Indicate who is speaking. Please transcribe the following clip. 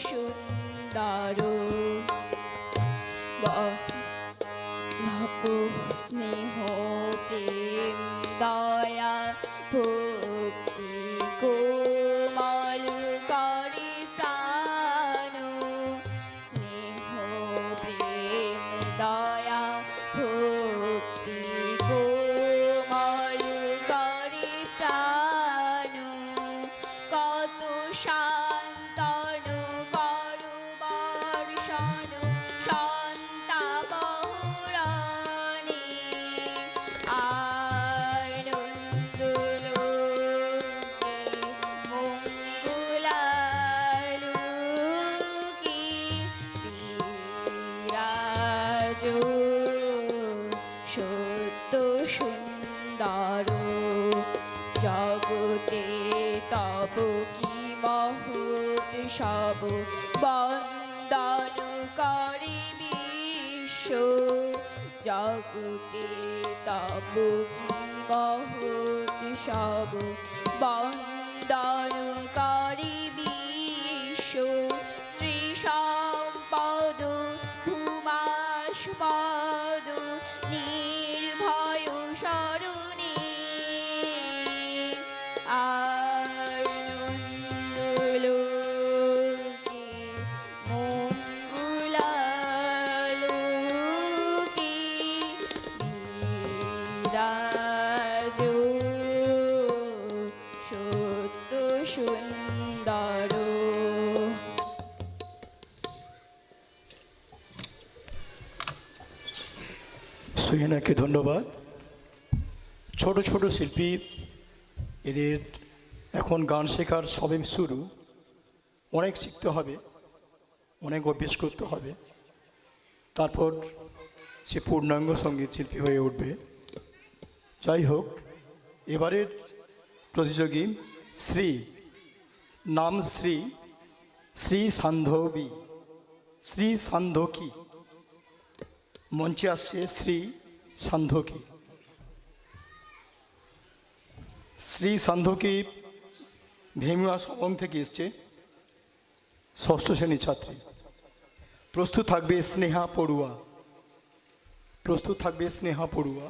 Speaker 1: সুন্দর স্নেহ সত্য সুন্দর। জগতে তব কি মহৎ সব বন্দন করে বিশ্ব। জগতে তব কি মহৎ সব বন্দন বিশ্ব। শ্রী সম্পদ
Speaker 2: সুহেনাকে ধন্যবাদ। ছোট ছোট শিল্পী, এদের এখন গান শেখার সবে শুরু। অনেক শিখতে হবে, অনেক অভ্যেস করতে হবে। তারপর সে পূর্ণাঙ্গ সংগীত শিল্পী হয়ে উঠবে। যাই হোক, এবারের প্রতিযোগী শ্রী, নাম শ্রী শ্রী সান্ধবী, শ্রী সান্ধকী মঞ্চে আসছে শ্রী সান্ধকী। শ্রী সান্ধকী ভেমুয়া সবং থেকে এসছে ষষ্ঠ শ্রেণির ছাত্রী। প্রস্তুত থাকবে স্নেহা পড়ুয়া। প্রস্তুত থাকবে স্নেহা পড়ুয়া।